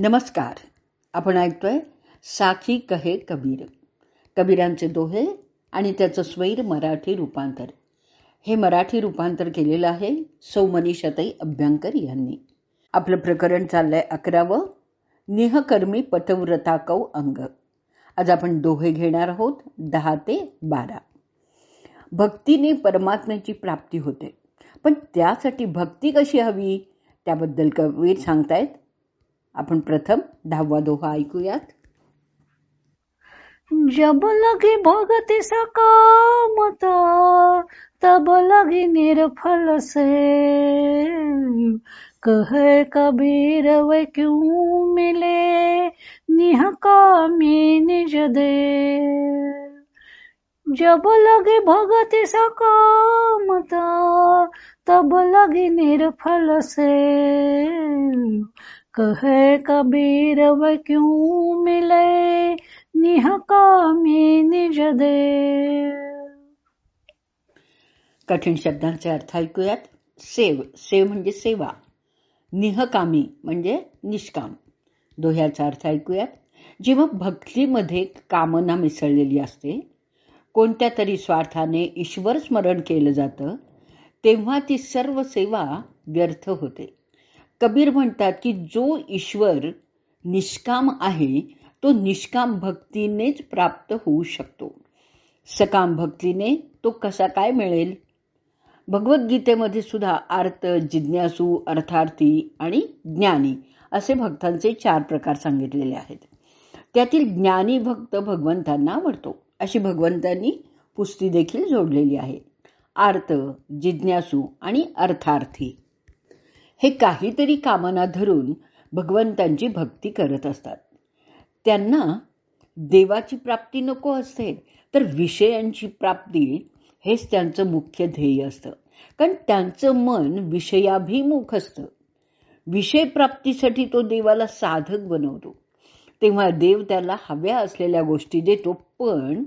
नमस्कार. आपण ऐकतोय साखी कहे कबीर. कबीरांचे दोहे आणि त्याचं स्वैर मराठी रूपांतर. हे मराठी रूपांतर केलेलं आहे सौमनीषाताई अभ्यंकर यांनी. आपलं प्रकरण चाललंय अकरावं. निहकर्मी पटव्रता कौ अंग. आज आपण दोहे घेणार आहोत दहा ते बारा. भक्तीने परमात्म्याची प्राप्ती होते. पण त्यासाठी भक्ती कशी हवी? त्याबद्दल कबीर सांगतायत आपण प्रथम दहावा दोहा ऐकूयात. जब लगी भगति सकामता, तब लगी निर्फल से कहे कबीर, वे क्यों मिले? निहकामी निज दे जब लगी भगति सकामता, तब लगी निर्फल से कहे कबीर व क्यों मिले? निहकामी निज दे कठीण शब्दांचे अर्थ ऐकूयात. सेव सेव म्हणजे सेवा. निहकामी म्हणजे निष्काम. दोह्याचा अर्थ ऐकूयात. जेव्हा भक्तीमध्ये कामना मिसळलेली असते कोणत्या तरी स्वार्थाने ईश्वर स्मरण केलं जातं तेव्हा ती सर्व सेवा व्यर्थ होते. कबीर म्हणतात की जो ईश्वर निष्काम आहे तो निष्काम भक्तीनेच प्राप्त होऊ शकतो. सकाम भक्तीने तो कसा काय मिळेल? भगवद्गीतेमध्ये सुद्धा आर्त जिज्ञासू अर्थार्थी आणि ज्ञानी असे भक्तांचे चार प्रकार सांगितलेले आहेत. त्यातील ज्ञानी भक्त भगवंतांना आवडतो. अशी भगवंतांनी पुस्ती देखील जोडलेली आहे. आर्त जिज्ञासू आणि अर्थार्थी. हे काहीतरी कामना धरून भगवंतांची भक्ती करत असतात. त्यांना देवाची प्राप्ती नको असते तर विषयांची प्राप्ती हेच त्यांचं मुख्य ध्येय असतं. कारण त्यांचं मन विषयाभिमुख असतं. विषय प्राप्तीसाठी तो देवाला साधक बनवतो. तेव्हा देव त्याला हव्या असलेल्या गोष्टी देतो पण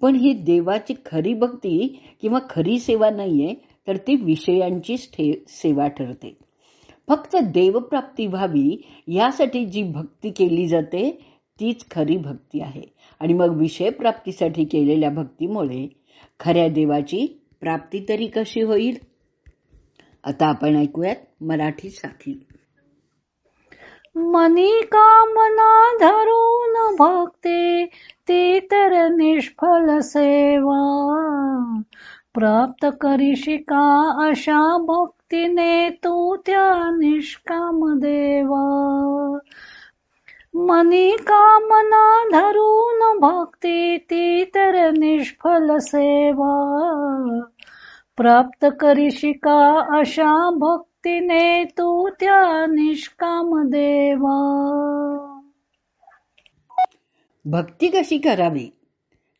पण ही देवाची खरी भक्ती किंवा खरी सेवा नाहीये तर ती विषयांचीच सेवा ठरते. फक्त देवप्राप्ती व्हावी यासाठी जी भक्ती केली जाते तीच खरी भक्ती आहे. आणि मग विषय प्राप्तीसाठी केलेल्या भक्तीमुळे खऱ्या देवाची प्राप्ती तरी कशी होईल? आता आपण ऐकूयात मराठी साखी मनी कामना धरून भक्ते ते तर निष्फल सेवा. प्राप्त करीशी का अशा भक्तीने तू त्या निष्काम देवा। मनी कामना धरून भक्ती ती तर निष्फल सेवा। प्राप्त करीशी का अशा भक्तीने तू त्या निष्काम देवा। भक्ती कशी करावी?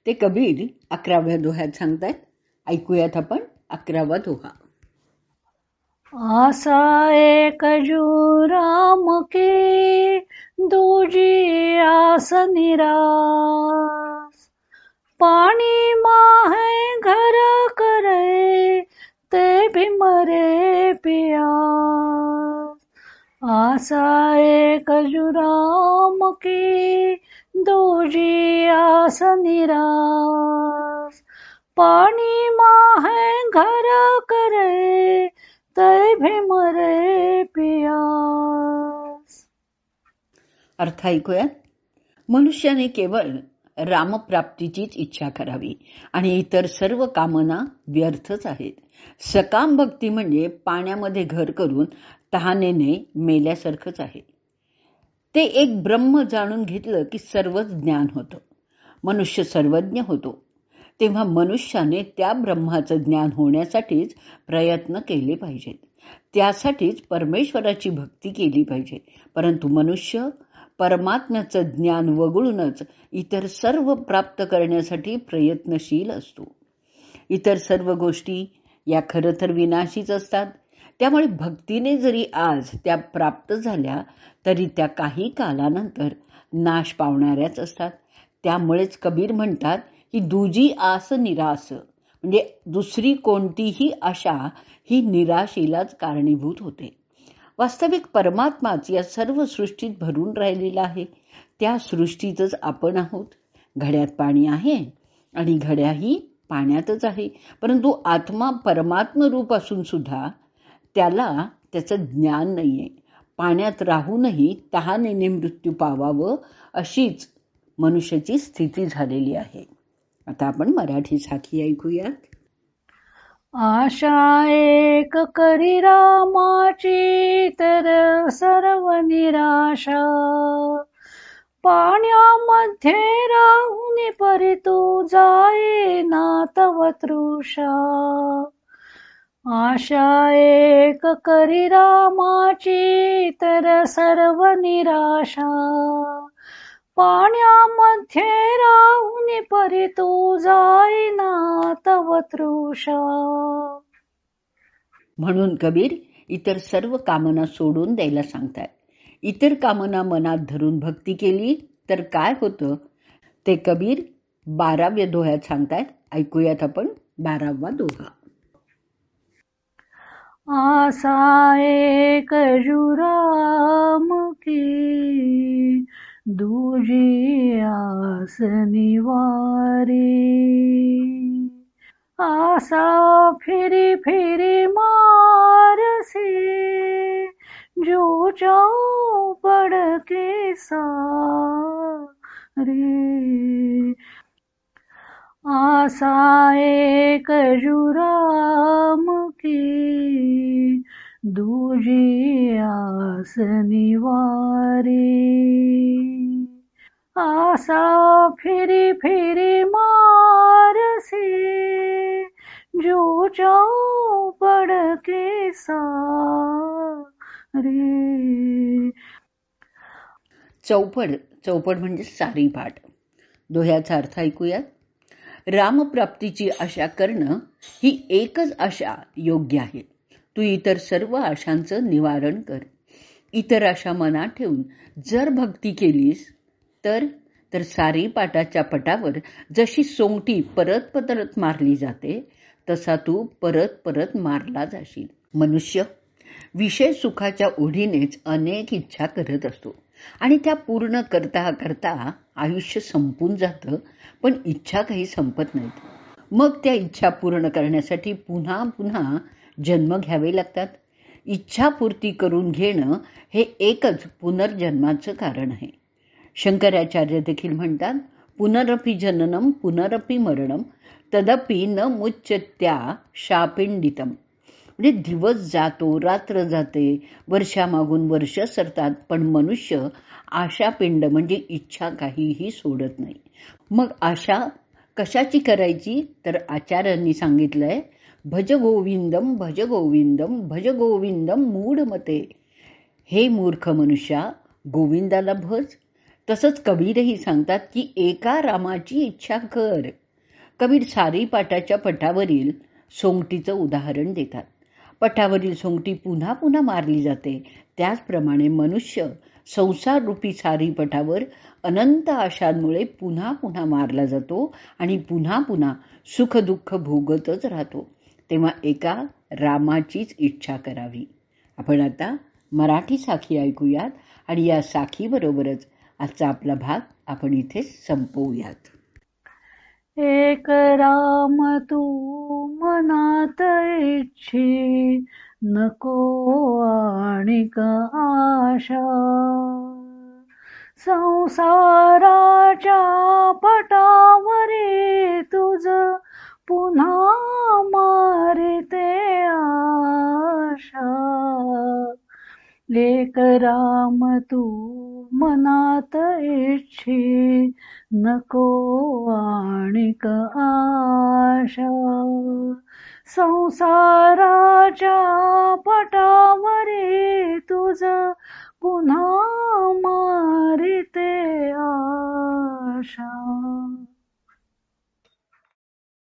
ते कबीर अकराव्या दोह्यात सांगतात ऐकूयात आपण अकरावा दोहा आसा एक राम के दूजी आस निरास. पाणी माहे घर करे, ते भी मरे पिया आसा एक राम की दूजी आस निरास. पाणी माहे घर करे तय मरे पियास. अर्थ ऐकूयात मनुष्याने केवळ रामप्राप्तीचीच इच्छा करावी आणि इतर सर्व कामना व्यर्थच आहेत. सकाम भक्ती म्हणजे पाण्यामध्ये घर करून तहानेने मेल्यासारखंच आहे. ते एक ब्रह्म जाणून घेतलं की सर्वच ज्ञान होतं. मनुष्य सर्वज्ञ होतो. तेव्हा मनुष्याने त्या ब्रह्माचं ज्ञान होण्यासाठीच प्रयत्न केले पाहिजेत. त्यासाठीच परमेश्वराची भक्ती केली पाहिजे. परंतु मनुष्य परमात्म्याचं ज्ञान वगळूनच इतर सर्व प्राप्त करण्यासाठी प्रयत्नशील असतो. इतर सर्व गोष्टी या खरं तर विनाशीच असतात. त्यामुळे भक्तीने जरी आज त्या प्राप्त झाल्या तरी त्या काही कालानंतर नाश पावणाऱ्याच असतात. त्यामुळेच कबीर म्हणतात की दुजी आस निरास. म्हणजे दुसरी कोणतीही आशा ही निराशेलाच कारणीभूत होते. वास्तविक परमात्माच या सर्व सृष्टीत भरून राहिलेला आहे. त्या सृष्टीतच आपण आहोत. घड्यात पाणी आहे आणि घड्याही पाण्यातच आहे. परंतु आत्मा परमात्म रूप असून सुद्धा त्याला त्याचं ज्ञान नाहीये. पाण्यात राहूनही तहानेने मृत्यू पावावं अशीच मनुष्याची स्थिती झालेली आहे. आता आपण मराठी साखी ऐकूयात. आशा एक करी रामाची तर सर्व निराशा. पाण्यामध्ये राहून परी तू जाई ना तव तृषा आशा एक करी रामाची तर सर्व निराशा. पाण्यामध्ये राहून परी तू जाईना तव तृषा. म्हणून कबीर इतर सर्व कामना सोडून द्यायला सांगतात. इतर कामना मनात धरून भक्ती केली तर काय होतं? ते कबीर बाराव्या दोह्यात सांगतायत ऐकूयात आपण बारावा दोहा आसा एक जुराम की दुजी आस निवारी। आसा फिरी फिरी मारसी जो जाओ पड़ के सारे। आसा एक जुराम की दूजी आस निवारी। आसा फिरी फिरी मारसे जो जाओ पड़ के सारे. चौपड चौपड म्हणजे सारी पाठ दोह्याचा अर्थ ऐकूयात. रामप्राप्तीची आशा करणं ही एकच आशा योग्य आहे. तू इतर सर्व आशांचं निवारण कर. इतर आशा मनात ठेवून जर भक्ती केलीस तर तर सारी पाटाच्या पटावर जशी सोंगटी परत परत मारली जाते तसा तू परत परत मारला जाशील. मनुष्य विषय सुखाच्या ओढीनेच अनेक इच्छा करत असतो आणि त्या पूर्ण करता करता आयुष्य संपून जातं पण इच्छा काही संपत नाहीत. मग त्या इच्छा पूर्ण करण्यासाठी पुन्हा पुन्हा जन्म घ्यावे लागतात. इच्छापूर्ती करून घेणं हे एकच पुनर्जन्माचं कारण आहे. शंकराचार्य देखील म्हणतात पुनरपी जननम पुनरपी मरणम तदपि न मुच्चत्या शापिंडितम म्हणजे दिवस जातो रात्र जाते वर्षामागून वर्ष सरतात पण मनुष्य आशापिंड म्हणजे इच्छा काहीही सोडत नाही. मग आशा कशाची करायची? तर आचार्यांनी सांगितलंय भज गोविंदम भज गोविंदम भज गोविंदम मूढ मते हे मूर्ख मनुष्या गोविंदाला भज तसंच कबीरही सांगतात की एका रामाची इच्छा कर. कबीर सारी पाटाच्या पटावरील सोंगटीचं उदाहरण देतात. पटावरील सोंगटी पुन्हा पुन्हा मारली जाते. त्याचप्रमाणे मनुष्य संसार रूपी सारी पटावर अनंत आशांमुळे पुन्हा पुन्हा मारला जातो आणि पुन्हा पुन्हा सुखदुःख भोगतच राहतो. तेव्हा एका रामाचीच इच्छा करावी. आपण आता मराठी साखी ऐकूयात आणि या साखीबरोबरच आजचा आपला भाग आपण इथे संपवूयात. एक राम तू मनात इच्छी नको आणि आशा. संसाराच्या पटावरी तुझ पुन्हा मारिते आशा. एक राम तू मनात इच्छी नको आणिक आशा. संसाराच्या पटावरी तुझ पुन्हा मारिते आशा.